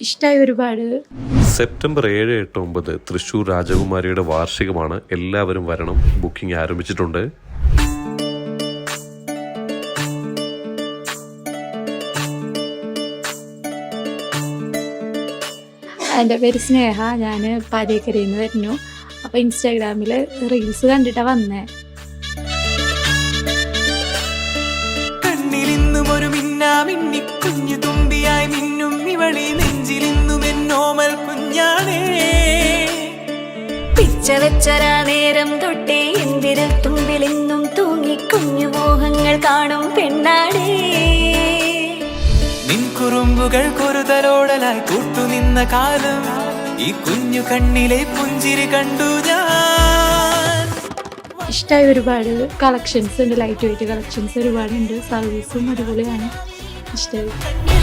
ഇഷ്ടമായി ഒരുപാട്. സെപ്റ്റംബർ ഏഴ് എട്ട് ഒമ്പത് തൃശൂർ രാജകുമാരിയുടെ വാർഷികമാണ് എല്ലാവരും വരണം. ബുക്കിംഗ് ആരംഭിച്ചിട്ടുണ്ട്. എന്റെ പേര് സ്നേഹ. ഞാൻ പാലേക്കരയിൽ നിന്ന് വരുന്നു. അപ്പോൾ ഇൻസ്റ്റാഗ്രാമിൽ റീൽസ് കണ്ടിട്ടാണ് വന്നേ. കണ്ണിലിന്നും ഒരു മിന്നാമിന്നി കുഞ്ഞു തുമ്പിയായി മിന്നും ഇവളി പിച്ച വെച്ചരാ നേരം തൊട്ടേ എന്തിരൽ തുമ്പിലെന്നും തൂങ്ങി കുഞ്ഞു മോഹങ്ങൾ കാണും പെണ്ണാടേ. നിൻ കുറുമ്പുകൾ കുറുതലോടലായി കൂട്ടുനിന്ന കാലം ഈ കുഞ്ഞു കണ്ണിലെ പുഞ്ചിരി കണ്ടു ഞാൻ. ഇഷ്ടമായ ഒരുപാട് കളക്ഷൻസ് ഉണ്ട് ലൈറ്റ് വെയിറ്റ് കളക്ഷൻസ് ഒരുപാടുണ്ട് സർവീസും അടിപൊളിയാണ് ഇഷ്ടമായി